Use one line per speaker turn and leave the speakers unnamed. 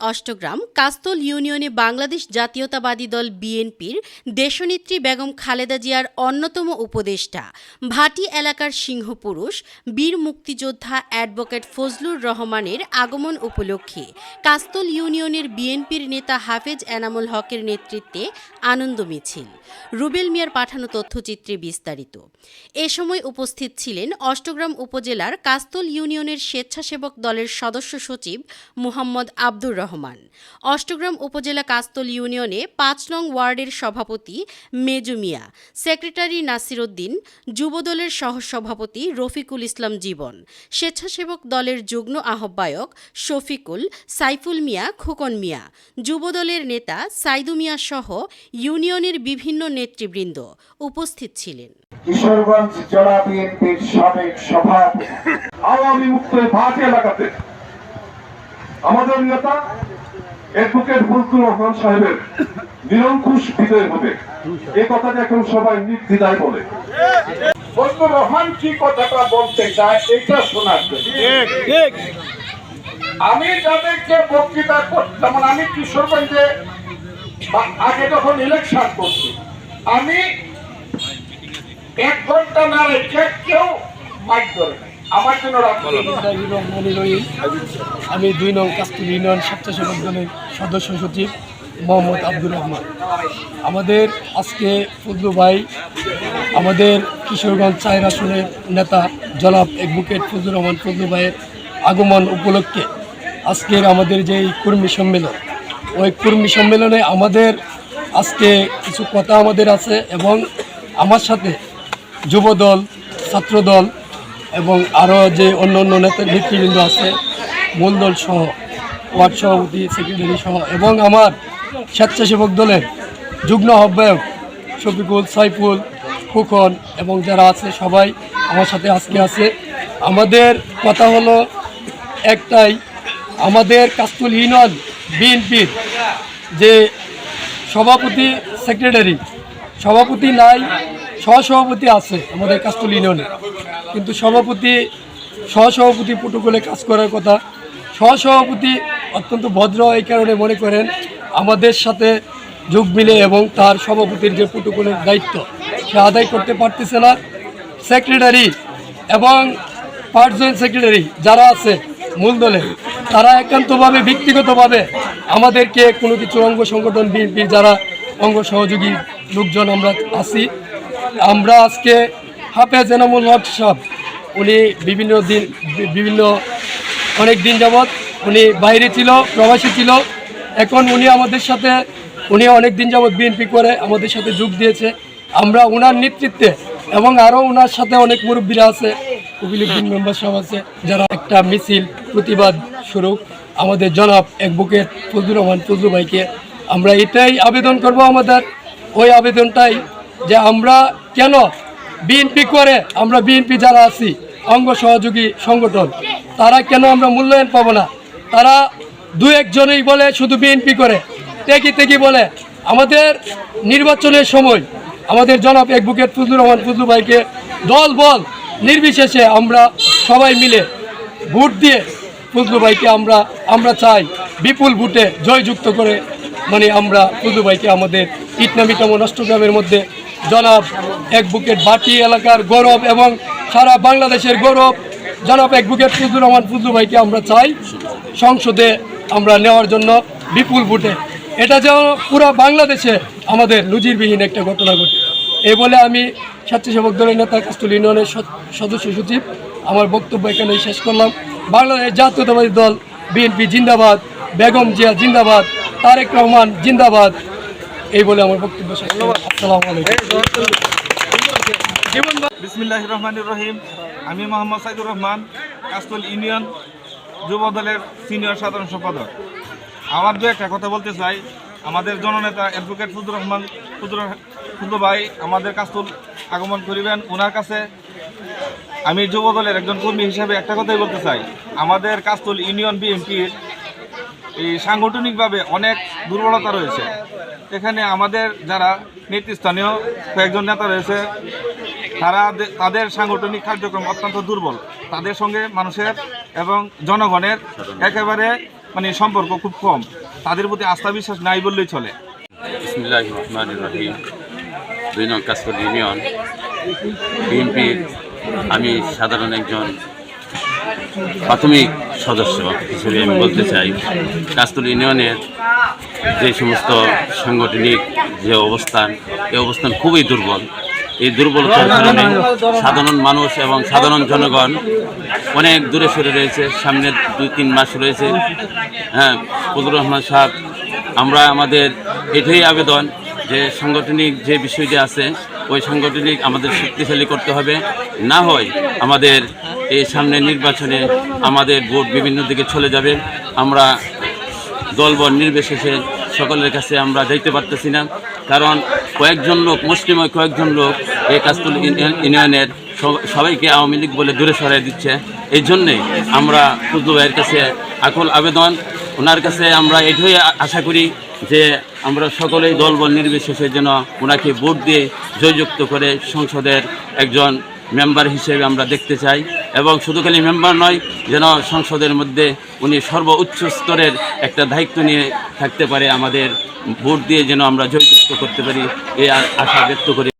অষ্টগ্রাম, কাস্তল ইউনিয়নে বাংলাদেশ জাতীয়তাবাদী দল বিএনপির দেশনেত্রী বেগম খালেদা জিয়ার অন্যতম উপদেষ্টা। ভাটি এলাকার সিংহপুরুষ, বীর মুক্তিযোদ্ধা অ্যাডভোকেট ফজলুর রহমানের আগমন উপলক্ষে কাস্তল ইউনিয়নের বিএনপির নেতা হাফেজ এনামুল হকের নেতৃত্বে আনন্দ মিছিল। রুবেল মিয়ার পাঠানো তথ্যচিত্রে বিস্তারিত। এ সময় উপস্থিত ছিলেন অষ্টগ্রাম উপজেলার কাস্তল ইউনিয়নের স্বেচ্ছাসেবক দলের সদস্য সচিব মুহাম্মদ আব্দুর রহমান। অষ্টগ্রাম উপজেলা কাস্তল ইউনিয়নে পাঁচ নং ওয়ার্ডের সভাপতি মেজু মিয়া, সেক্রেটারি নাসির উদ্দিন যুবদলের সহসভাপতি রফিকুল ইসলাম জীবন, স্বেচ্ছাসেবক দলের যুগ্ম আহ্বায়ক শফিকুল, সাইফুল মিয়া, খোকন মিয়া, যুবদলের নেতা সাইদু মিয়া সহ ইউনিয়নের বিভিন্ন নেতৃবৃন্দ উপস্থিত ছিলেন।
কিশোরগঞ্জ জেলা বিএনপির সাবেক
আওয়ামী মুক্ত এলাকাতে। আমাদের নেতা অ্যাডভোকেট ফজলুর রহমান সাহেবের নিরঙ্কুশ বিজয় হবে। এ কথাটা এখন সবাই নির্দ্বিধায় বলে।
ফজলুর রহমান কি কথাটা বলতে চায় এটা শোনার জন্য। আমি যাদেরকে বক্তৃতা করতাম যেমন আমি কিশোরগঞ্জে আগে যখন ইলেকশন করছি আমি এক ঘণ্টা না রেখে কেউ মাইক ধরে নাই। আমার জন্য।
আমি দুই নং কাস্তুল ইউনিয়ন স্বেচ্ছাসেবক দলের সদস্য সচিব মোহাম্মদ আব্দুর রহমান। আমাদের আজকে ফজলু ভাই আমাদের কিশোরগঞ্জ চায়ের আসনের নেতা জনাব অ্যাডভোকেট ফজলুর রহমান ফজলু ভাইয়ের আগমন উপলক্ষে আজকের আমাদের যে এই কর্মী সম্মেলন ওই কর্মী সম্মেলনে আমাদের আজকে কিছু কথা আমাদের আছে এবং আমার সাথে যুবদল ছাত্রদল এবং আরও যে অন্য অন্য নেতা নেতৃবৃন্দ আছে মূলদল সহ, ওয়ার্ড সভাপতি, সেক্রেটারি সহ, এবং আমার স্বেচ্ছাসেবক দলের যুগ্ম আহ্বায়ক শফিকুল, সাইফুল ফুকন এবং যারা আছে সবাই আমার সাথে আজকে আছে। আমাদের কথা হলো একটাই, আমাদের কাস্তুল ইউনিয়ন বিএনপির যে সভাপতি, সেক্রেটারি, সভাপতি নাই, সহসভাপতি আছে আমাদের কাস্তুল ইউনিয়নে। কিন্তু সভাপতি, সহসভাপতি প্রোটোকলে কাজ করার কথা। সহসভাপতি অত্যন্ত ভদ্র এই কারণে মনে করেন আমাদের সাথে যোগ মিলে এবং তার সভাপতির যে প্রোটোকলের দায়িত্ব, সে আদায় করতে পারতেছে না। সেক্রেটারি এবং পার্ট জয়েন্ট সেক্রেটারি যারা আছে মূল দলে, তারা একান্তভাবে, ব্যক্তিগতভাবে আমাদেরকে কোনো কিছু অঙ্গ সংগঠন বিএনপির যারা অঙ্গ সহযোগী লোকজন আমরা আছি, আমরা আজকে হাফেজ এনামুল হক সাহেব, উনি বিভিন্ন দিন, বিভিন্ন অনেক দিন যাবৎ উনি বাইরে ছিল, প্রবাসী ছিল। এখন উনি আমাদের সাথে, উনি অনেক দিন যাবৎ বিএনপি করে আমাদের সাথে যোগ দিয়েছে। আমরা ওনার নেতৃত্বে এবং আরও ওনার সাথে অনেক মুরব্বীরা আছে উকিলুদ্দিন মেম্বার সব আছে, যারা একটা মিছিল, প্রতিবাদ স্বরূপ আমাদের জনাব অ্যাডভোকেট ফজলুর রহমান ফজলু ভাইকে আমরা এটাই আবেদন করব আমাদের। ওই আবেদনটাই যে আমরা কেন বিএনপি করে আমরা বিএনপি যারা আছি, অঙ্গ সহযোগী সংগঠন, তারা কেন আমরা মূল্যায়ন পাবো না? তারা দু একজনেই বলে শুধু বিএনপি করে। টেকি টেকি বলে, আমাদের নির্বাচনের সময় আমাদের জনাব অ্যাডভোকেট ফজলুর রহমান ফজলু ভাইকে দল বল নির্বিশেষে আমরা সবাই মিলে ভোট দিয়ে ফজলু ভাইকে আমরা আমরা চাই বিপুল ভোটে জয়যুক্ত করে মানে আমরা ফজলু ভাইকে আমাদের ইটনামিতম নষ্টগ্রামের মধ্যে জনাব এক বুকেট বাটি এলাকার গৌরব এবং সারা বাংলাদেশের গৌরব। জনাব এক বুকেট ফজলুর রহমান ফজলু ভাইকে আমরা চাই সংসদে আমরা নেওয়ার জন্য বিপুল ভোটে। এটা যেন পুরো বাংলাদেশে আমাদের নজিরবিহীন একটা ঘটনা ঘটে। এই বলে আমি স্বেচ্ছাসেবক দলের নেতা কাস্তুল ইউনিয়নের সদস্য সচিব, আমার বক্তব্য এখানে শেষ করলাম। বাংলাদেশ জাতীয়তাবাদী দল, বিএনপি জিন্দাবাদ, বেগম জিয়া জিন্দাবাদ, তারেক রহমান জিন্দাবাদ। এই বলে আমার বক্তব্য শেষ আসসালামু আলাইকুম।
বিসমিল্লাহ রহমান রহিম। আমি মোহাম্মদ সাইদুর রহমান কাস্তল ইউনিয়ন যুব দলের সিনিয়র সাধারণ সম্পাদক। আমার দু একটা কথা বলতে চাই। আমাদের জননেতা অ্যাডভোকেট ফুজুর রহমান ফুজুর ফুজু ভাই আমাদের কাস্তুল আগমন করিবেন। ওনার কাছে আমি যুব দলের একজন কর্মী হিসেবে একটা কথাই বলতে চাই। আমাদের কাস্তুল ইউনিয়ন বিএনপির এই সাংগঠনিকভাবে অনেক দুর্বলতা রয়েছে। এখানে আমাদের যারা নেতৃস্থানীয় কয়েকজন নেতা রয়েছে, তারা তাদের সাংগঠনিক কার্যক্রম অত্যন্ত দুর্বল। তাদের সঙ্গে মানুষের এবং জনগণের একেবারে মানে সম্পর্ক খুব কম। তাদের প্রতি আস্থা বিশ্বাস নাই বললেই চলে।
ইউনিয়ন। বিএনপির আমি সাধারণ একজন প্রাথমিক সদস্য, হিসেবে আমি বলতে চাই কাজতুল ইউনিয়নের যে সমস্ত সাংগঠনিক যে অবস্থান, এই অবস্থান খুবই দুর্বল। এই দুর্বলতার কারণে সাধারণ মানুষ এবং সাধারণ জনগণ অনেক দূরে সরে রয়েছে সামনের দুই তিন মাস রয়েছে। হ্যাঁ ফজলুর রহমান সাহেব, আমরা আমাদের এটাই আবেদন যে সাংগঠনিক যে বিষয়টি আছে ওই সাংগঠনিক আমাদের শক্তিশালী করতে হবে। না হয় আমাদের এই সামনে নির্বাচনে আমাদের ভোট বিভিন্ন দিকে চলে যাবে। আমরা দলবল নির্বিশেষে সকলের কাছে আমরা যাইতে পারতেছি না। কারণ কয়েকজন লোক, মুসলিম কয়েকজন লোক এই কাস্তুল ইউনিয়ন- ইউনিয়নের সব- সবাইকে আওয়ামী লীগ বলে দূরে সরাই দিচ্ছে। এই জন্যেই আমরা ফজলু ভাইয়ের কাছে আকুল আবেদন। ওনার কাছে আমরা এটাই আশা করি যে আমরা সকলেই দলবল নির্বিশেষে যেন ওনাকে ভোট দিয়ে জয়যুক্ত করে সংসদের একজন মেম্বার হিসেবে আমরা দেখতে চাই এবং শুধু খালি মেম্বার নয়, যেন সংসদের মধ্যে উনি সর্বোচ্চ স্তরের একটা দায়িত্ব নিয়ে থাকতে পারে আমাদের ভোট দিয়ে যেন আমরা জয়যুক্ত করতে পারি এই আশা ব্যক্ত করি।